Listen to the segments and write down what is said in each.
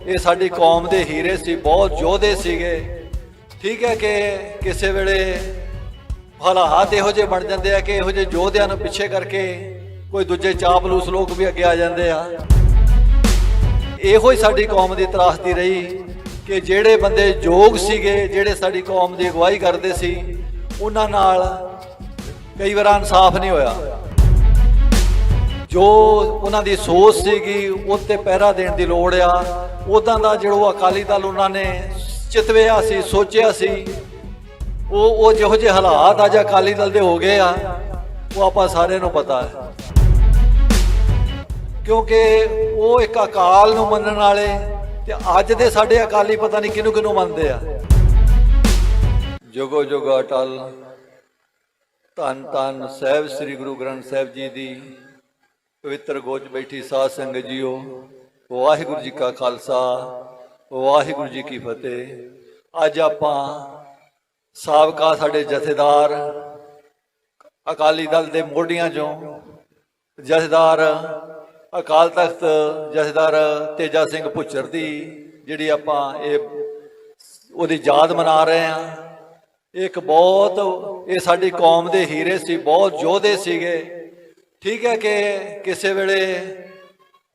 ਇਹ ਸਾਡੀ ਕੌਮ ਦੇ ਹੀਰੇ ਸੀ, ਬਹੁਤ ਯੋਧੇ ਸੀਗੇ। ਠੀਕ ਹੈ ਕਿ ਕਿਸੇ ਵੇਲੇ ਹਾਲਾਤ ਇਹੋ ਜਿਹੇ ਬਣ ਜਾਂਦੇ ਆ ਕਿ ਇਹੋ ਜਿਹੇ ਯੋਧਿਆਂ ਨੂੰ ਪਿੱਛੇ ਕਰਕੇ ਕੋਈ ਦੂਜੇ ਚਾਪਲੂਸ ਲੋਕ ਵੀ ਅੱਗੇ ਆ ਜਾਂਦੇ ਆ। ਇਹੋ ਹੀ ਸਾਡੀ ਕੌਮ ਦੀ ਤਰਾਸਦੀ ਰਹੀ ਕਿ ਜਿਹੜੇ ਬੰਦੇ ਯੋਗ ਸੀਗੇ, ਜਿਹੜੇ ਸਾਡੀ ਕੌਮ ਦੀ ਅਗਵਾਈ ਕਰਦੇ ਸੀ, ਉਹਨਾਂ ਨਾਲ ਕਈ ਵਾਰ ਇਨਸਾਫ ਨਹੀਂ ਹੋਇਆ। ਜੋ ਉਹਨਾਂ ਦੀ ਸੋਚ ਸੀਗੀ ਉਹ ਤੇ ਪਹਿਰਾ ਦੇਣ ਦੀ ਲੋੜ ਆ। ਉਦਾਂ ਦਾ ਜਿਹੜਾ ਅਕਾਲੀ ਦਲ ਉਹਨਾਂ ਨੇ ਚਿਤਵਿਆ ਸੀ, ਸੋਚਿਆ ਸੀ। ਉਹ ਉਹ ਜਿਹੋ ਜਿਹੇ ਹਾਲਾਤ ਅੱਜ ਅਕਾਲੀ ਦਲ ਦੇ ਹੋ ਗਏ ਆ, ਉਹ ਆਪਾਂ ਸਾਰਿਆਂ ਨੂੰ ਪਤਾ ਹੈ। ਕਿਉਂਕਿ ਉਹ ਇੱਕ ਅਕਾਲ ਨੂੰ ਮੰਨਣ ਵਾਲੇ ਤੇ ਅੱਜ ਦੇ ਸਾਡੇ ਅਕਾਲੀ ਪਤਾ ਨਹੀਂ ਕਿਹਨੂੰ ਕਿਹਨੂੰ ਮੰਨਦੇ ਆ। ਜੁਗੋ ਜੁਗ ਅਟਲ ਧੰਨ ਧੰਨ ਸਾਹਿਬ, ਸ੍ਰੀ ਗੁਰੂ ਗ੍ਰੰਥ ਸਾਹਿਬ ਜੀ ਦੀ ਪਵਿੱਤਰ ਗੋਚ ਬੈਠੀ ਸਾਧ ਸੰਗਤ ਜੀਓ, ਵਾਹਿਗੁਰੂ ਜੀ ਕਾ ਖਾਲਸਾ, ਵਾਹਿਗੁਰੂ ਜੀ ਕੀ ਫਤਿਹ। ਅੱਜ ਆਪਾਂ ਸਾਬਕਾ ਸਾਡੇ ਜਥੇਦਾਰ ਅਕਾਲੀ ਦਲ ਦੇ ਮੋਢੀਆਂ ਚੋਂ ਜਥੇਦਾਰ ਅਕਾਲ ਤਖਤ ਜਥੇਦਾਰ ਤੇਜਾ ਸਿੰਘ ਭੁੱਚਰ ਦੀ, ਜਿਹੜੀ ਆਪਾਂ ਇਹ ਉਹਦੀ ਯਾਦ ਮਨਾ ਰਹੇ ਹਾਂ। ਇੱਕ ਬਹੁਤ, ਇਹ ਸਾਡੀ ਕੌਮ ਦੇ ਹੀਰੇ ਸੀ, ਬਹੁਤ ਯੋਧੇ ਸੀਗੇ। ਠੀਕ ਹੈ ਕਿ ਕਿਸੇ ਵੇਲੇ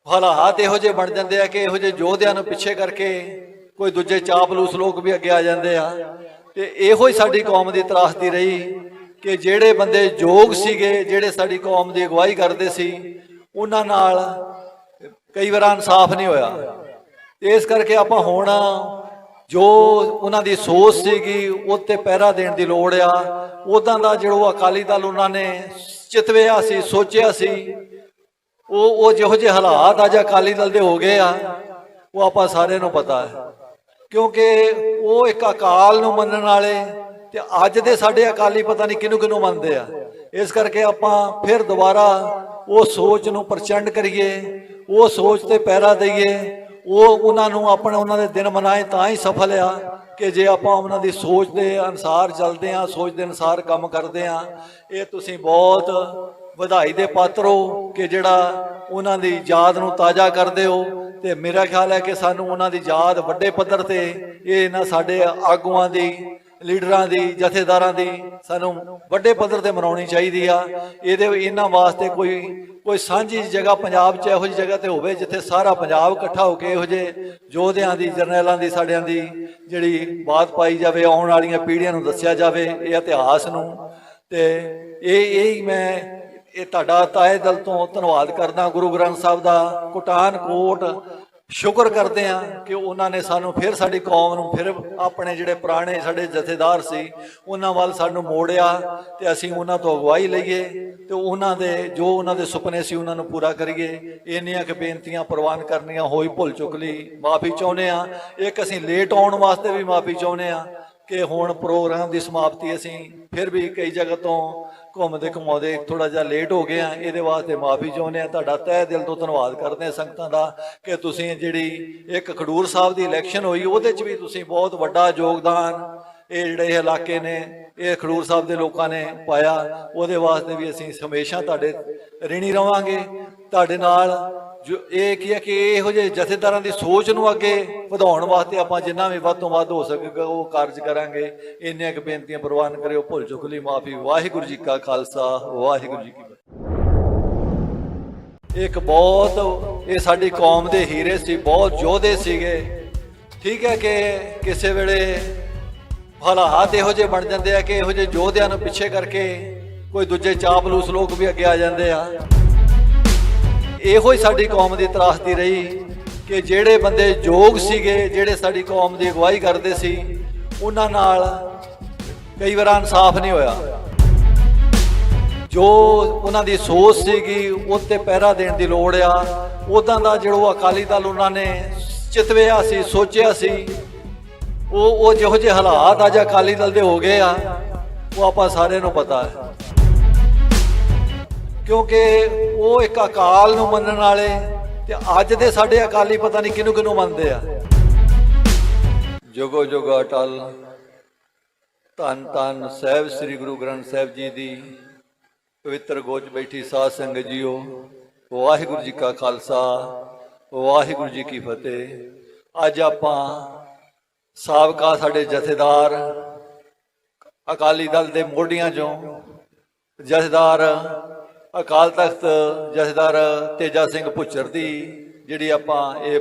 ਹਾਲਾਤ ਇਹੋ ਜਿਹੇ ਬਣ ਜਾਂਦੇ ਆ ਕਿ ਇਹੋ ਜਿਹੇ ਯੋਧਿਆਂ ਨੂੰ ਪਿੱਛੇ ਕਰਕੇ ਕੋਈ ਦੂਜੇ ਚਾਪਲੂਸ ਲੋਕ ਵੀ ਅੱਗੇ ਆ ਜਾਂਦੇ ਆ। ਤੇ ਇਹੋ ਹੀ ਸਾਡੀ ਕੌਮ ਦੀ ਤਰਾਸਦੀ ਰਹੀ ਕਿ ਜਿਹੜੇ ਬੰਦੇ ਯੋਗ ਸੀਗੇ, ਜਿਹੜੇ ਸਾਡੀ ਕੌਮ ਦੀ ਅਗਵਾਈ ਕਰਦੇ ਸੀ, ਉਹਨਾਂ ਨਾਲ ਕਈ ਵਾਰ ਇਨਸਾਫ ਨਹੀਂ ਹੋਇਆ। ਇਸ ਕਰਕੇ ਆਪਾਂ ਹੁਣ ਜੋ ਉਹਨਾਂ ਦੀ ਸੋਚ ਸੀਗੀ ਉਹ ਤੇ ਪਹਿਰਾ ਦੇਣ ਦੀ ਲੋੜ ਆ। ਉਦਾਂ ਦਾ ਜਿਹੜਾ ਅਕਾਲੀ ਦਲ ਉਹਨਾਂ ਨੇ ਚਿਤਵਿਆ ਸੀ, ਸੋਚਿਆ ਸੀ। ਉਹ ਉਹ ਜਿਹੋ ਜਿਹੇ ਹਾਲਾਤ ਅੱਜ ਅਕਾਲੀ ਦਲ ਦੇ ਹੋ ਗਏ ਆ, ਉਹ ਆਪਾਂ ਸਾਰਿਆਂ ਨੂੰ ਪਤਾ ਹੈ। ਕਿਉਂਕਿ ਉਹ ਇੱਕ ਅਕਾਲ ਨੂੰ ਮੰਨਣ ਵਾਲੇ ਤੇ ਅੱਜ ਦੇ ਸਾਡੇ ਅਕਾਲੀ ਪਤਾ ਨਹੀਂ ਕਿਹਨੂੰ ਕਿਹਨੂੰ ਮੰਨਦੇ ਆ। ਇਸ ਕਰਕੇ ਆਪਾਂ ਫਿਰ ਦੁਬਾਰਾ ਉਹ ਸੋਚ ਨੂੰ ਪ੍ਰਚੰਡ ਕਰੀਏ, ਉਹ ਸੋਚ ਤੇ ਪਹਿਰਾ ਦਈਏ। ਉਹ ਉਹਨਾਂ ਨੂੰ ਆਪਣੇ ਉਹਨਾਂ ਦੇ ਦਿਨ ਮਨਾਏ ਤਾਂ ਹੀ ਸਫਲ ਆ ਕਿ ਜੇ ਆਪਾਂ ਉਹਨਾਂ ਦੀ ਸੋਚ ਦੇ ਅਨਸਾਰ ਚੱਲਦੇ ਆ ਸੋਚ ਦੇ ਅਨਸਾਰ ਕੰਮ ਕਰਦੇ ਆ ਇਹ ਤੁਸੀਂ ਬਹੁਤ ਵਧਾਈ ਦੇ ਪਾਤਰ ਹੋ ਕਿ ਜਿਹੜਾ ਉਹਨਾਂ ਦੀ ਯਾਦ ਨੂੰ ਤਾਜ਼ਾ ਕਰਦੇ ਹੋ ਤੇ ਮੇਰਾ ਖਿਆਲ ਹੈ ਕਿ ਸਾਨੂੰ ਉਹਨਾਂ ਦੀ ਯਾਦ ਵੱਡੇ ਪੱਧਰ ਤੇ ਇਹ ਇਹਨਾਂ ਸਾਡੇ ਆਗੂਆਂ ਦੀ ਲੀਡਰਾਂ ਦੀ, ਜਥੇਦਾਰਾਂ ਦੀ ਸਾਨੂੰ ਵੱਡੇ ਪੱਧਰ ਤੇ ਮਨਾਉਣੀ ਚਾਹੀਦੀ ਆ। ਇਹਦੇ ਇਹਨਾਂ ਵਾਸਤੇ ਕੋਈ ਕੋਈ ਸਾਂਝੀ ਜਗ੍ਹਾ ਪੰਜਾਬ 'ਚ ਇਹੋ ਜਿਹੀ ਜਗ੍ਹਾ ਤੇ ਹੋਵੇ ਜਿੱਥੇ ਸਾਰਾ ਪੰਜਾਬ ਇਕੱਠਾ ਹੋ ਕੇ ਇਹੋ ਜਿਹੇ ਯੋਧਿਆਂ ਦੀ, ਜਰਨੈਲਾਂ ਦੀ, ਸਾਡਿਆਂ ਦੀ ਜਿਹੜੀ ਬਾਤ ਪਾਈ ਜਾਵੇ, ਆਉਣ ਵਾਲੀਆਂ ਪੀੜ੍ਹੀਆਂ ਨੂੰ ਦੱਸਿਆ ਜਾਵੇ, ਇਹ ਇਤਿਹਾਸ ਨੂੰ। ਤੇ ਇਹ ਇਹ ਹੀ ਮੈਂ, ਇਹ ਤੁਹਾਡਾ ਤਾਏ ਦਿਲ ਤੋਂ ਧੰਨਵਾਦ ਕਰਦਾ, ਗੁਰੂ ਗ੍ਰੰਥ ਸਾਹਿਬ ਦਾ ਕੁਟਾਨ ਕੋਟ ਸ਼ੁਕਰ ਕਰਦੇ ਆ ਕਿ ਉਹਨਾਂ ਨੇ ਸਾਨੂੰ ਫਿਰ ਸਾਡੀ ਕੌਮ ਨੂੰ ਫਿਰ ਆਪਣੇ ਜਿਹੜੇ ਪੁਰਾਣੇ ਸਾਡੇ ਜਥੇਦਾਰ ਸੀ, ਉਹਨਾਂ ਵੱਲ ਸਾਨੂੰ ਮੋੜਿਆ ਤੇ ਅਸੀਂ ਉਹਨਾਂ ਤੋਂ ਅਗਵਾਈ ਲਈਏ ਤੇ ਉਹਨਾਂ ਦੇ ਜੋ ਉਹਨਾਂ ਦੇ ਸੁਪਨੇ ਸੀ ਉਹਨਾਂ ਨੂੰ ਪੂਰਾ ਕਰੀਏ। ਇੰਨੀਆਂ ਕਿ ਬੇਨਤੀਆਂ ਪ੍ਰਵਾਨ ਕਰਨੀਆਂ ਹੋਈ ਭੁੱਲ ਚੁੱਕ ਲਈ। ਮਾਫੀ ਚਾਹੁੰਦੇ ਆ ਇੱਕ ਅਸੀਂ ਲੇਟ ਆਉਣ ਵਾਸਤੇ ਵੀ ਮਾਫੀ ਚਾਹੁੰਦੇ ਆ ਕਿ ਹੁਣ ਪ੍ਰੋਗਰਾਮ ਦੀ ਸਮਾਪਤੀ ਅਸੀਂ ਫਿਰ ਵੀ ਕਈ ਜਗ੍ਹਾ ਤੋਂ ਘੁੰਮਦੇ ਘੁਮਾਉਂਦੇ ਥੋੜਾ ਜਿਹਾ ਲੇਟ ਹੋ ਗਏ ਆ ਇਹਦੇ ਵਾਸਤੇ ਮਾਫੀ ਚਾਹੁੰਦੇ ਆ ਤੁਹਾਡਾ ਤਹਿ ਦਿਲ ਤੋਂ ਧੰਨਵਾਦ ਕਰਦੇ ਆ ਸੰਗਤਾਂ ਦਾ ਕਿ ਤੁਸੀਂ ਜਿਹੜੀ ਇੱਕ ਖਡੂਰ ਸਾਹਿਬ ਦੀ ਇਲੈਕਸ਼ਨ ਹੋਈ, ਉਹਦੇ 'ਚ ਵੀ ਤੁਸੀਂ ਬਹੁਤ ਵੱਡਾ ਯੋਗਦਾਨ ਇਹ ਜਿਹੜੇ ਇਲਾਕੇ ਨੇ, ਇਹ ਖਡੂਰ ਸਾਹਿਬ ਦੇ ਲੋਕਾਂ ਨੇ ਪਾਇਆ। ਉਹਦੇ ਵਾਸਤੇ ਵੀ ਅਸੀਂ ਹਮੇਸ਼ਾ ਤੁਹਾਡੇ ਰਿਣੀ ਰਵਾਂਗੇ। ਤੁਹਾਡੇ ਨਾਲ ਜੋ ਇਹ ਕੀ ਹੈ ਕਿ ਇਹੋ ਜਿਹੇ ਜਥੇਦਾਰਾਂ ਦੀ ਸੋਚ ਨੂੰ ਅੱਗੇ ਵਧਾਉਣ ਵਾਸਤੇ ਆਪਾਂ ਜਿੰਨਾ ਵੀ ਵੱਧ ਤੋਂ ਵੱਧ ਹੋ ਸਕੇਗਾ ਉਹ ਕਾਰਜ ਕਰਾਂਗੇ। ਇੰਨੀਆਂ ਕੁ ਬੇਨਤੀਆਂ ਪ੍ਰਵਾਨ ਕਰਿਓ। ਭੁੱਲ ਚੁੱਕ ਲਈ ਮਾਫੀ। ਵਾਹਿਗੁਰੂ ਜੀ ਕਾ ਖਾਲਸਾ। ਵਾਹਿਗੁਰੂ ਜੀ ਕੀ ਫਤਿਹ। ਇੱਕ ਬਹੁਤ, ਇਹ ਸਾਡੀ ਕੌਮ ਦੇ ਹੀਰੇ ਸੀ, ਬਹੁਤ ਯੋਧੇ ਸੀਗੇ। ਠੀਕ ਹੈ ਕਿ ਕਿਸੇ ਵੇਲੇ ਹਾਲਾਤ ਇਹੋ ਜਿਹੇ ਬਣ ਜਾਂਦੇ ਆ ਕਿ ਇਹੋ ਜਿਹੇ ਯੋਧਿਆਂ ਨੂੰ ਪਿੱਛੇ ਕਰਕੇ ਕੋਈ ਦੂਜੇ ਚਾਪਲੂਸ ਲੋਕ ਵੀ ਅੱਗੇ ਆ ਜਾਂਦੇ ਆ। ਇਹੋ ਹੀ ਸਾਡੀ ਕੌਮ ਦੀ ਤਰਾਸਦੀ ਰਹੀ ਕਿ ਜਿਹੜੇ ਬੰਦੇ ਯੋਗ ਸੀਗੇ, ਜਿਹੜੇ ਸਾਡੀ ਕੌਮ ਦੀ ਅਗਵਾਈ ਕਰਦੇ ਸੀ, ਉਹਨਾਂ ਨਾਲ ਕਈ ਵਾਰ ਇਨਸਾਫ ਨਹੀਂ ਹੋਇਆ। ਜੋ ਉਹਨਾਂ ਦੀ ਸੋਚ ਸੀਗੀ, ਉਹ ਤੇ ਪਹਿਰਾ ਦੇਣ ਦੀ ਲੋੜ ਆ। ਉਦਾਂ ਦਾ ਜਿਹੜਾ ਅਕਾਲੀ ਦਲ ਉਹਨਾਂ ਨੇ ਚਿਤਵਿਆ ਸੀ, ਸੋਚਿਆ ਸੀ, ਉਹ ਉਹ ਜਿਹੋ ਜਿਹੇ ਹਾਲਾਤ ਅੱਜ ਅਕਾਲੀ ਦਲ ਦੇ ਹੋ ਗਏ ਆ, ਉਹ ਆਪਾਂ ਸਾਰਿਆਂ ਨੂੰ ਪਤਾ ਹੈ। ਕਿਉਂਕਿ ਉਹ ਇੱਕ ਅਕਾਲ ਨੂੰ ਮੰਨਣ ਵਾਲੇ ਤੇ ਅੱਜ ਦੇ ਸਾਡੇ ਅਕਾਲੀ ਪਤਾ ਨਹੀਂ ਕਿਹਨੂੰ ਕਿਹਨੂੰ ਮੰਨਦੇ ਆ। ਜੁਗੋ ਜੁਗ ਅਟਲ, ਧੰਨ ਧੰਨ ਸਾਹਿਬ ਸ੍ਰੀ ਗੁਰੂ ਗ੍ਰੰਥ ਸਾਹਿਬ ਜੀ ਦੀ ਪਵਿੱਤਰ ਗੋਚ ਬੈਠੀ ਸਾਧ ਸੰਗਤ ਜੀਓ, ਵਾਹਿਗੁਰੂ ਜੀ ਕਾ ਖਾਲਸਾ, ਵਾਹਿਗੁਰੂ ਜੀ ਕੀ ਫਤਿਹ। ਅੱਜ ਆਪਾਂ ਸਾਬਕਾ ਸਾਡੇ ਜਥੇਦਾਰ ਅਕਾਲੀ ਦਲ ਦੇ ਮੋਢੀਆਂ ਚੋਂ ਜਥੇਦਾਰ ਅਕਾਲ ਤਖਤ ਜਥੇਦਾਰ ਤੇਜਾ ਸਿੰਘ ਭੁੱਚਰ ਦੀ, ਜਿਹੜੀ ਆਪਾਂ ਇਹ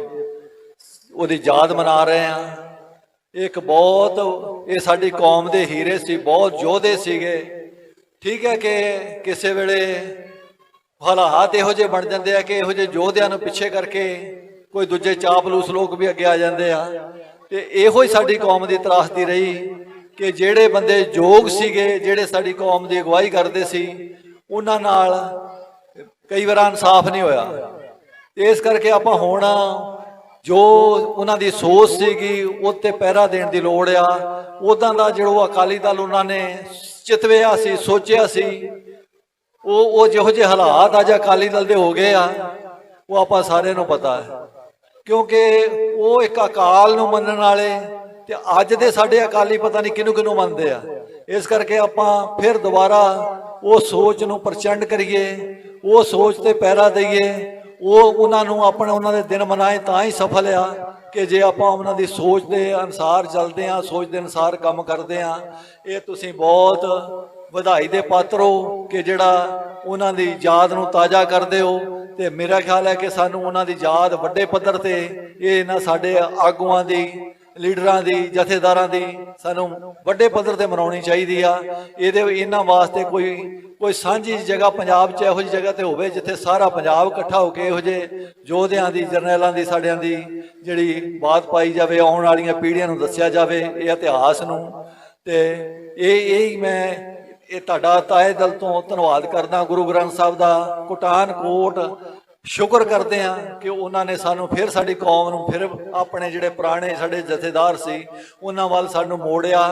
ਉਹਦੀ ਯਾਦ ਮਨਾ ਰਹੇ ਹਾਂ। ਇਹ ਇੱਕ ਬਹੁਤ, ਇਹ ਸਾਡੀ ਕੌਮ ਦੇ ਹੀਰੇ ਸੀ, ਬਹੁਤ ਯੋਧੇ ਸੀਗੇ। ਠੀਕ ਹੈ ਕਿ ਕਿਸੇ ਵੇਲੇ ਹਾਲਾਤ ਇਹੋ ਜਿਹੇ ਬਣ ਜਾਂਦੇ ਆ ਕਿ ਇਹੋ ਜਿਹੇ ਯੋਧਿਆਂ ਨੂੰ ਪਿੱਛੇ ਕਰਕੇ ਕੋਈ ਦੂਜੇ ਚਾਪਲੂਸ ਲੋਕ ਵੀ ਅੱਗੇ ਆ ਜਾਂਦੇ ਆ। ਤੇ ਇਹੋ ਹੀ ਸਾਡੀ ਕੌਮ ਦੀ ਤਰਾਸਦੀ ਰਹੀ ਕਿ ਜਿਹੜੇ ਬੰਦੇ ਯੋਗ ਸੀਗੇ, ਜਿਹੜੇ ਸਾਡੀ ਕੌਮ ਦੀ ਅਗਵਾਈ ਕਰਦੇ ਸੀ ਉਹਨਾਂ ਨਾਲ ਕਈ ਵਾਰ ਇਨਸਾਫ ਨਹੀਂ ਹੋਇਆ। ਇਸ ਕਰਕੇ ਆਪਾਂ ਹੁਣ ਜੋ ਉਹਨਾਂ ਦੀ ਸੋਚ ਸੀਗੀ, ਉਹ ਤੇ ਪਹਿਰਾ ਦੇਣ ਦੀ ਲੋੜ ਆ। ਉਦਾਂ ਦਾ ਜਿਹੜਾ ਅਕਾਲੀ ਦਲ ਉਹਨਾਂ ਨੇ ਚਿਤਵਿਆ ਸੀ, ਸੋਚਿਆ ਸੀ, ਉਹ ਉਹ ਜਿਹੋ ਜਿਹੇ ਹਾਲਾਤ ਅੱਜ ਅਕਾਲੀ ਦਲ ਦੇ ਹੋ ਗਏ ਆ, ਉਹ ਆਪਾਂ ਸਾਰਿਆਂ ਨੂੰ ਪਤਾ ਹੈ। ਕਿਉਂਕਿ ਉਹ ਇੱਕ ਅਕਾਲ ਨੂੰ ਮੰਨਣ ਵਾਲੇ ਤੇ ਅੱਜ ਦੇ ਸਾਡੇ ਅਕਾਲੀ ਪਤਾ ਨਹੀਂ ਕਿਹਨੂੰ ਕਿਹਨੂੰ ਮੰਨਦੇ ਆ। ਇਸ ਕਰਕੇ ਆਪਾਂ ਫਿਰ ਦੁਬਾਰਾ ਉਹ ਸੋਚ ਨੂੰ ਪ੍ਰਚੰਡ ਕਰੀਏ, ਉਹ ਸੋਚ ਤੇ ਪਹਿਰਾ ਦਈਏ, ਉਹ ਉਹਨਾਂ ਨੂੰ ਆਪਣੇ ਉਹਨਾਂ ਦੇ ਦਿਨ ਮਨਾਏ ਤਾਂ ਹੀ ਸਫਲ ਆ ਕਿ ਜੇ ਆਪਾਂ ਉਹਨਾਂ ਦੀ ਸੋਚ ਦੇ ਅਨਸਾਰ ਚੱਲਦੇ ਆ ਸੋਚ ਦੇ ਅਨਸਾਰ ਕੰਮ ਕਰਦੇ ਆ ਇਹ ਤੁਸੀਂ ਬਹੁਤ ਵਧਾਈ ਦੇ ਪਾਤਰ ਹੋ ਕਿ ਜਿਹੜਾ ਉਹਨਾਂ ਦੀ ਯਾਦ ਨੂੰ ਤਾਜ਼ਾ ਕਰਦੇ ਹੋ ਤੇ ਮੇਰਾ ਖਿਆਲ ਹੈ ਕਿ ਸਾਨੂੰ ਉਹਨਾਂ ਦੀ ਯਾਦ ਵੱਡੇ ਪੱਧਰ ਤੇ ਇਹ ਇਹਨਾਂ ਸਾਡੇ ਆਗੂਆਂ ਦੀ ਲੀਡਰਾਂ ਦੀ, ਜਥੇਦਾਰਾਂ ਦੀ ਸਾਨੂੰ ਵੱਡੇ ਪੱਧਰ ਤੇ ਮਨਾਉਣੀ ਚਾਹੀਦੀ ਆ। ਇਹਦੇ ਇਹਨਾਂ ਵਾਸਤੇ ਕੋਈ ਕੋਈ ਸਾਂਝੀ ਜਗ੍ਹਾ ਪੰਜਾਬ 'ਚ ਇਹੋ ਜਿਹੀ ਜਗ੍ਹਾ ਤੇ ਹੋਵੇ ਜਿੱਥੇ ਸਾਰਾ ਪੰਜਾਬ ਇਕੱਠਾ ਹੋ ਕੇ ਇਹੋ ਜਿਹੇ ਯੋਧਿਆਂ ਦੀ, ਜਰਨੈਲਾਂ ਦੀ, ਸਾਡਿਆਂ ਦੀ ਜਿਹੜੀ ਬਾਤ ਪਾਈ ਜਾਵੇ, ਆਉਣ ਵਾਲੀਆਂ ਪੀੜ੍ਹੀਆਂ ਨੂੰ ਦੱਸਿਆ ਜਾਵੇ, ਇਹ ਇਤਿਹਾਸ ਨੂੰ। ਤੇ ਇਹ ਇਹ ਹੀ ਮੈਂ, ਇਹ ਤੁਹਾਡਾ ਤਾਏ ਦਿਲ ਤੋਂ ਧੰਨਵਾਦ ਕਰਦਾ। ਗੁਰੂ ਗ੍ਰੰਥ ਸਾਹਿਬ ਦਾ ਕੁਟਾਨ ਕੋਟ ਸ਼ੁਕਰ ਕਰਦੇ ਆ ਕਿ ਉਹਨਾਂ ਨੇ ਸਾਨੂੰ ਫਿਰ ਸਾਡੀ ਕੌਮ ਨੂੰ ਫਿਰ ਆਪਣੇ ਜਿਹੜੇ ਪੁਰਾਣੇ ਸਾਡੇ ਜਥੇਦਾਰ ਸੀ, ਉਹਨਾਂ ਵੱਲ ਸਾਨੂੰ ਮੋੜਿਆ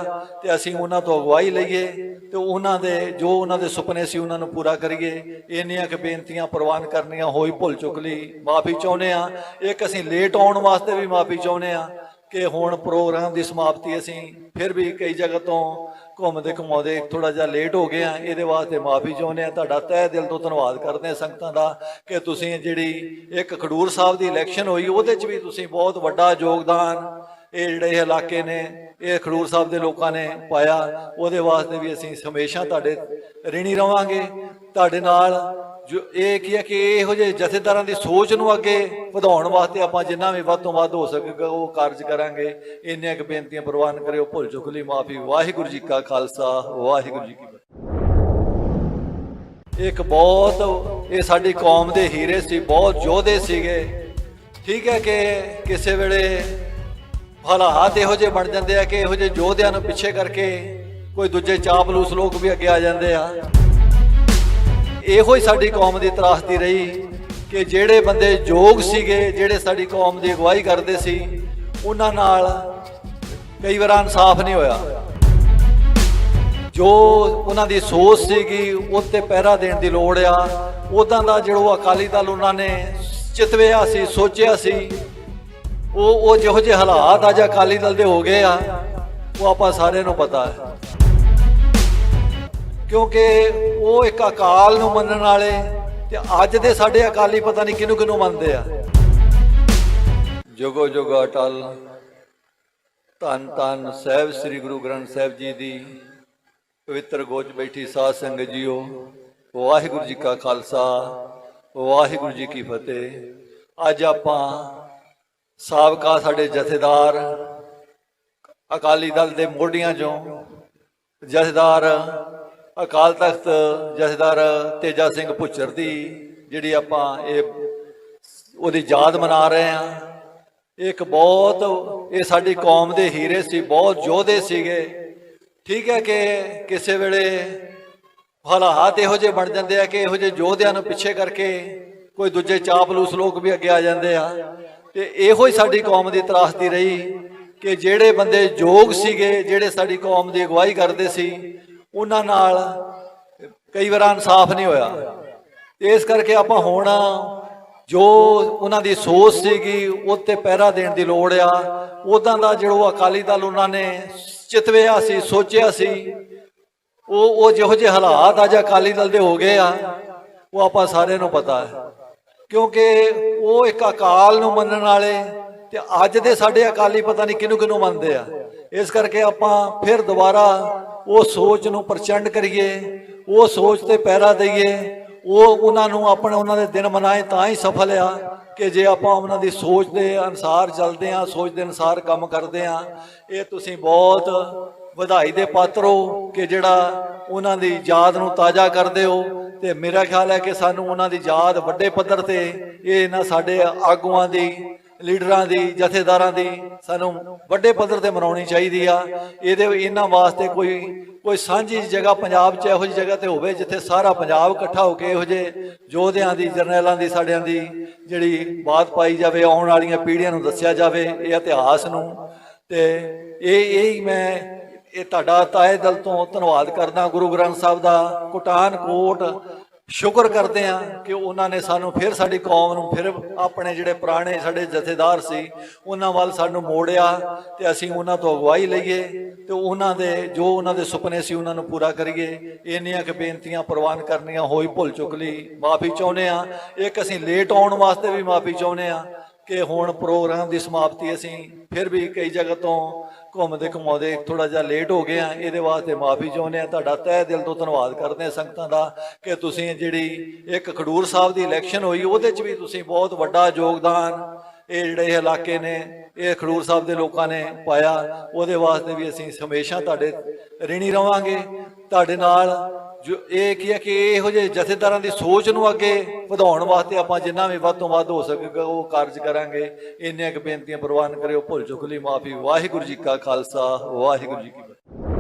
ਤੇ ਅਸੀਂ ਉਹਨਾਂ ਤੋਂ ਅਗਵਾਈ ਲਈਏ ਤੇ ਉਹਨਾਂ ਦੇ ਜੋ ਉਹਨਾਂ ਦੇ ਸੁਪਨੇ ਸੀ ਉਹਨਾਂ ਨੂੰ ਪੂਰਾ ਕਰੀਏ। ਇੰਨੀਆਂ ਕਿ ਬੇਨਤੀਆਂ ਪ੍ਰਵਾਨ ਕਰਨੀਆਂ ਹੋਈ ਭੁੱਲ ਚੁੱਕ ਲਈ। ਮਾਫੀ ਚਾਹੁੰਦੇ ਆ ਇੱਕ ਅਸੀਂ ਲੇਟ ਆਉਣ ਵਾਸਤੇ ਵੀ ਮਾਫੀ ਚਾਹੁੰਦੇ ਆ ਕਿ ਹੁਣ ਪ੍ਰੋਗਰਾਮ ਦੀ ਸਮਾਪਤੀ ਅਸੀਂ ਫਿਰ ਵੀ ਕਈ ਜਗ੍ਹਾ ਤੋਂ ਘੁੰਮਦੇ ਘੁਮਾਉਂਦੇ ਥੋੜਾ ਜਿਹਾ ਲੇਟ ਹੋ ਗਏ ਆ ਇਹਦੇ ਵਾਸਤੇ ਮਾਫੀ ਚਾਹੁੰਦੇ ਆ ਤੁਹਾਡਾ ਤਹਿ ਦਿਲ ਤੋਂ ਧੰਨਵਾਦ ਕਰਦੇ ਆ ਸੰਗਤਾਂ ਦਾ ਕਿ ਤੁਸੀਂ ਜਿਹੜੀ ਇੱਕ ਖਡੂਰ ਸਾਹਿਬ ਦੀ ਇਲੈਕਸ਼ਨ ਹੋਈ, ਉਹਦੇ 'ਚ ਵੀ ਤੁਸੀਂ ਬਹੁਤ ਵੱਡਾ ਯੋਗਦਾਨ ਇਹ ਜਿਹੜੇ ਇਲਾਕੇ ਨੇ, ਇਹ ਖਡੂਰ ਸਾਹਿਬ ਦੇ ਲੋਕਾਂ ਨੇ ਪਾਇਆ। ਉਹਦੇ ਵਾਸਤੇ ਵੀ ਅਸੀਂ ਹਮੇਸ਼ਾ ਤੁਹਾਡੇ ਰਿਣੀ ਰਵਾਂਗੇ। ਤੁਹਾਡੇ ਨਾਲ ਜੋ ਇਹ ਕੀ ਹੈ ਕਿ ਇਹੋ ਜਿਹੇ ਜਥੇਦਾਰਾਂ ਦੀ ਸੋਚ ਨੂੰ ਅੱਗੇ ਵਧਾਉਣ ਵਾਸਤੇ ਆਪਾਂ ਜਿੰਨਾ ਵੀ ਵੱਧ ਤੋਂ ਵੱਧ ਹੋ ਸਕੇਗਾ ਉਹ ਕਾਰਜ ਕਰਾਂਗੇ। ਇੰਨੀਆਂ ਕੁ ਬੇਨਤੀਆਂ ਪ੍ਰਵਾਨ ਕਰਿਓ। ਭੁੱਲ ਚੁੱਕ ਲਈ ਮਾਫੀ। ਵਾਹਿਗੁਰੂ ਜੀ ਕਾ ਖਾਲਸਾ। ਵਾਹਿਗੁਰੂ ਜੀ ਕੀ ਫਤਿਹ। ਇੱਕ ਬਹੁਤ, ਇਹ ਸਾਡੀ ਕੌਮ ਦੇ ਹੀਰੇ ਸੀ, ਬਹੁਤ ਯੋਧੇ ਸੀਗੇ। ਠੀਕ ਹੈ ਕਿ ਕਿਸੇ ਵੇਲੇ ਹਾਲਾਤ ਇਹੋ ਜਿਹੇ ਬਣ ਜਾਂਦੇ ਆ ਕਿ ਇਹੋ ਜਿਹੇ ਯੋਧਿਆਂ ਨੂੰ ਪਿੱਛੇ ਕਰਕੇ ਕੋਈ ਦੂਜੇ ਚਾਪਲੂਸ ਲੋਕ ਵੀ ਅੱਗੇ ਆ ਜਾਂਦੇ ਆ। ਇਹੋ ਹੀ ਸਾਡੀ ਕੌਮ ਦੀ ਤਰਾਸਦੀ ਰਹੀ ਕਿ ਜਿਹੜੇ ਬੰਦੇ ਯੋਗ ਸੀਗੇ, ਜਿਹੜੇ ਸਾਡੀ ਕੌਮ ਦੀ ਅਗਵਾਈ ਕਰਦੇ ਸੀ, ਉਹਨਾਂ ਨਾਲ ਕਈ ਵਾਰ ਇਨਸਾਫ ਨਹੀਂ ਹੋਇਆ। ਜੋ ਉਹਨਾਂ ਦੀ ਸੋਚ ਸੀਗੀ ਉਹ ਤੇ ਪਹਿਰਾ ਦੇਣ ਦੀ ਲੋੜ ਆ। ਉਦਾਂ ਦਾ ਜਿਹੜਾ ਅਕਾਲੀ ਦਲ ਉਹਨਾਂ ਨੇ ਚਿਤਵਿਆ ਸੀ, ਸੋਚਿਆ ਸੀ, ਉਹ ਉਹ ਜਿਹੋ ਜਿਹੇ ਹਾਲਾਤ ਅੱਜ ਅਕਾਲੀ ਦਲ ਦੇ ਹੋ ਗਏ ਆ, ਉਹ ਆਪਾਂ ਸਾਰਿਆਂ ਨੂੰ ਪਤਾ ਹੈ। ਕਿਉਂਕਿ ਉਹ ਇੱਕ ਅਕਾਲ ਨੂੰ ਮੰਨਣ ਵਾਲੇ ਤੇ ਅੱਜ ਦੇ ਸਾਡੇ ਅਕਾਲੀ ਪਤਾ ਨਹੀਂ ਕਿਹਨੂੰ ਕਿਹਨੂੰ ਮੰਨਦੇ ਆ। ਜੁਗੋ ਜੁਗ ਅਟਲ, ਧੰਨ ਧੰਨ ਸਾਹਿਬ ਸ੍ਰੀ ਗੁਰੂ ਗ੍ਰੰਥ ਸਾਹਿਬ ਜੀ ਦੀ ਪਵਿੱਤਰ ਗੋਚ ਬੈਠੀ ਸਾਧ ਸੰਗਤ ਜੀਓ, ਵਾਹਿਗੁਰੂ ਜੀ ਕਾ ਖਾਲਸਾ, ਵਾਹਿਗੁਰੂ ਜੀ ਕੀ ਫਤਿਹ। ਅੱਜ ਆਪਾਂ ਸਾਬਕਾ ਸਾਡੇ ਜਥੇਦਾਰ ਅਕਾਲੀ ਦਲ ਦੇ ਮੋਢੀਆਂ ਚੋਂ ਜਥੇਦਾਰ ਅਕਾਲ ਤਖਤ ਜਥੇਦਾਰ ਤੇਜਾ ਸਿੰਘ ਭੁੱਚਰ ਦੀ, ਜਿਹੜੀ ਆਪਾਂ ਇਹ ਉਹਦੀ ਯਾਦ ਮਨਾ ਰਹੇ ਹਾਂ। ਇਹ ਇੱਕ ਬਹੁਤ, ਇਹ ਸਾਡੀ ਕੌਮ ਦੇ ਹੀਰੇ ਸੀ, ਬਹੁਤ ਯੋਧੇ ਸੀਗੇ। ਠੀਕ ਹੈ ਕਿ ਕਿਸੇ ਵੇਲੇ ਹਾਲਾਤ ਇਹੋ ਜਿਹੇ ਬਣ ਜਾਂਦੇ ਆ ਕਿ ਇਹੋ ਜਿਹੇ ਯੋਧਿਆਂ ਨੂੰ ਪਿੱਛੇ ਕਰਕੇ ਕੋਈ ਦੂਜੇ ਚਾਪਲੂਸ ਲੋਕ ਵੀ ਅੱਗੇ ਆ ਜਾਂਦੇ ਆ। ਤੇ ਇਹੋ ਹੀ ਸਾਡੀ ਕੌਮ ਦੀ ਤਰਾਸਦੀ ਰਹੀ ਕਿ ਜਿਹੜੇ ਬੰਦੇ ਯੋਗ ਸੀਗੇ, ਜਿਹੜੇ ਸਾਡੀ ਕੌਮ ਦੀ ਅਗਵਾਈ ਕਰਦੇ ਸੀ ਉਹਨਾਂ ਨਾਲ ਕਈ ਵਾਰ ਇਨਸਾਫ ਨਹੀਂ ਹੋਇਆ। ਇਸ ਕਰਕੇ ਆਪਾਂ ਹੁਣ ਜੋ ਉਹਨਾਂ ਦੀ ਸੋਚ ਸੀਗੀ, ਉਹ ਤੇ ਪਹਿਰਾ ਦੇਣ ਦੀ ਲੋੜ ਆ। ਉਦਾਂ ਦਾ ਜਿਹੜਾ ਅਕਾਲੀ ਦਲ ਉਹਨਾਂ ਨੇ ਚਿਤਵਿਆ ਸੀ, ਸੋਚਿਆ ਸੀ, ਉਹ ਉਹ ਜਿਹੋ ਜਿਹੇ ਹਾਲਾਤ ਅੱਜ ਅਕਾਲੀ ਦਲ ਦੇ ਹੋ ਗਏ ਆ, ਉਹ ਆਪਾਂ ਸਾਰਿਆਂ ਨੂੰ ਪਤਾ ਹੈ। ਕਿਉਂਕਿ ਉਹ ਇੱਕ ਅਕਾਲ ਨੂੰ ਮੰਨਣ ਵਾਲੇ ਤੇ ਅੱਜ ਦੇ ਸਾਡੇ ਅਕਾਲੀ ਪਤਾ ਨਹੀਂ ਕਿਹਨੂੰ ਕਿਹਨੂੰ ਮੰਨਦੇ ਆ। ਇਸ ਕਰਕੇ ਆਪਾਂ ਫਿਰ ਦੁਬਾਰਾ ਉਹ ਸੋਚ ਨੂੰ ਪ੍ਰਚੰਡ ਕਰੀਏ, ਉਹ ਸੋਚ ਤੇ ਪਹਿਰਾ ਦਈਏ, ਉਹ ਉਹਨਾਂ ਨੂੰ ਆਪਣੇ ਉਹਨਾਂ ਦੇ ਦਿਨ ਮਨਾਏ ਤਾਂ ਹੀ ਸਫਲ ਆ ਕਿ ਜੇ ਆਪਾਂ ਉਹਨਾਂ ਦੀ ਸੋਚ ਦੇ ਅਨਸਾਰ ਚੱਲਦੇ ਆ ਸੋਚ ਦੇ ਅਨਸਾਰ ਕੰਮ ਕਰਦੇ ਆ ਇਹ ਤੁਸੀਂ ਬਹੁਤ ਵਧਾਈ ਦੇ ਪਾਤਰ ਹੋ ਕਿ ਜਿਹੜਾ ਉਹਨਾਂ ਦੀ ਯਾਦ ਨੂੰ ਤਾਜ਼ਾ ਕਰਦੇ ਹੋ ਤੇ ਮੇਰਾ ਖਿਆਲ ਹੈ ਕਿ ਸਾਨੂੰ ਉਹਨਾਂ ਦੀ ਯਾਦ ਵੱਡੇ ਪੱਧਰ ਤੇ ਇਹ ਇਹਨਾਂ ਸਾਡੇ ਆਗੂਆਂ ਦੀ ਲੀਡਰਾਂ ਦੀ, ਜਥੇਦਾਰਾਂ ਦੀ ਸਾਨੂੰ ਵੱਡੇ ਪੱਧਰ ਤੇ ਮਨਾਉਣੀ ਚਾਹੀਦੀ ਆ। ਇਹਦੇ ਇਹਨਾਂ ਵਾਸਤੇ ਕੋਈ ਕੋਈ ਸਾਂਝੀ ਜਗ੍ਹਾ ਪੰਜਾਬ 'ਚ ਇਹੋ ਜਿਹੀ ਜਗ੍ਹਾ ਤੇ ਹੋਵੇ ਜਿੱਥੇ ਸਾਰਾ ਪੰਜਾਬ ਇਕੱਠਾ ਹੋ ਕੇ ਇਹੋ ਜਿਹੇ ਯੋਧਿਆਂ ਦੀ, ਜਰਨੈਲਾਂ ਦੀ, ਸਾਡਿਆਂ ਦੀ ਜਿਹੜੀ ਬਾਤ ਪਾਈ ਜਾਵੇ, ਆਉਣ ਵਾਲੀਆਂ ਪੀੜ੍ਹੀਆਂ ਨੂੰ ਦੱਸਿਆ ਜਾਵੇ, ਇਹ ਇਤਿਹਾਸ ਨੂੰ। ਤੇ ਇਹ ਇਹ ਹੀ ਮੈਂ, ਇਹ ਤੁਹਾਡਾ ਤਾਏ ਦਿਲ ਤੋਂ ਧੰਨਵਾਦ ਕਰਦਾ, ਗੁਰੂ ਗ੍ਰੰਥ ਸਾਹਿਬ ਦਾ ਕੁਟਾਨ ਕੋਟ ਸ਼ੁਕਰ ਕਰਦੇ ਆ ਕਿ ਉਹਨਾਂ ਨੇ ਸਾਨੂੰ ਫਿਰ ਸਾਡੀ ਕੌਮ ਨੂੰ ਫਿਰ ਆਪਣੇ ਜਿਹੜੇ ਪੁਰਾਣੇ ਸਾਡੇ ਜਥੇਦਾਰ ਸੀ, ਉਹਨਾਂ ਵੱਲ ਸਾਨੂੰ ਮੋੜਿਆ ਤੇ ਅਸੀਂ ਉਹਨਾਂ ਤੋਂ ਅਗਵਾਈ ਲਈਏ ਤੇ ਉਹਨਾਂ ਦੇ ਜੋ ਉਹਨਾਂ ਦੇ ਸੁਪਨੇ ਸੀ ਉਹਨਾਂ ਨੂੰ ਪੂਰਾ ਕਰੀਏ। ਇੰਨੀਆਂ ਕਿ ਬੇਨਤੀਆਂ ਪ੍ਰਵਾਨ ਕਰਨੀਆਂ ਹੋਈ ਭੁੱਲ ਚੁੱਕ ਲਈ। ਮਾਫੀ ਚਾਹੁੰਦੇ ਆ ਇੱਕ ਅਸੀਂ ਲੇਟ ਆਉਣ ਵਾਸਤੇ ਵੀ ਮਾਫੀ ਚਾਹੁੰਦੇ ਆ ਕਿ ਹੁਣ ਪ੍ਰੋਗਰਾਮ ਦੀ ਸਮਾਪਤੀ ਅਸੀਂ ਫਿਰ ਵੀ ਕਈ ਜਗ੍ਹਾ ਤੋਂ ਘੁੰਮਦੇ ਘੁਮਾਉਂਦੇ ਥੋੜਾ ਜਿਹਾ ਲੇਟ ਹੋ ਗਏ ਆ, ਇਹਦੇ ਵਾਸਤੇ ਮਾਫੀ ਚਾਹੁੰਦੇ ਆ। ਤੁਹਾਡਾ ਤਹਿ ਦਿਲ ਤੋਂ ਧੰਨਵਾਦ ਕਰਦੇ ਆ ਸੰਗਤਾਂ ਦਾ ਕਿ ਤੁਸੀਂ ਜਿਹੜੀ ਇੱਕ ਖਡੂਰ ਸਾਹਿਬ ਦੀ ਇਲੈਕਸ਼ਨ ਹੋਈ, ਉਹਦੇ 'ਚ ਵੀ ਤੁਸੀਂ ਬਹੁਤ ਵੱਡਾ ਯੋਗਦਾਨ ਇਹ ਜਿਹੜੇ ਇਹ ਇਲਾਕੇ ਨੇ, ਇਹ ਖਡੂਰ ਸਾਹਿਬ ਦੇ ਲੋਕਾਂ ਨੇ ਪਾਇਆ। ਉਹਦੇ ਵਾਸਤੇ ਵੀ ਅਸੀਂ ਹਮੇਸ਼ਾ ਤੁਹਾਡੇ ਰਿਣੀ ਰਵਾਂਗੇ। ਤੁਹਾਡੇ ਨਾਲ ਜੋ ਇਹ ਕੀ ਹੈ ਕਿ ਇਹੋ ਜਿਹੇ ਜਥੇਦਾਰਾਂ ਦੀ ਸੋਚ ਨੂੰ ਅੱਗੇ ਵਧਾਉਣ ਵਾਸਤੇ ਆਪਾਂ ਜਿੰਨਾ ਵੀ ਵੱਧ ਤੋਂ ਵੱਧ ਹੋ ਸਕੇਗਾ ਉਹ ਕਾਰਜ ਕਰਾਂਗੇ, ਇੰਨੀਆਂ ਕੁ ਬੇਨਤੀਆਂ ਪ੍ਰਵਾਨ ਕਰਿਓ, ਭੁੱਲ ਚੁੱਕ ਲਈ ਮਾਫੀ, ਵਾਹਿਗੁਰੂ ਜੀ ਕਾ ਖਾਲਸਾ, ਵਾਹਿਗੁਰੂ ਜੀ ਕੀ ਫਤਿਹ।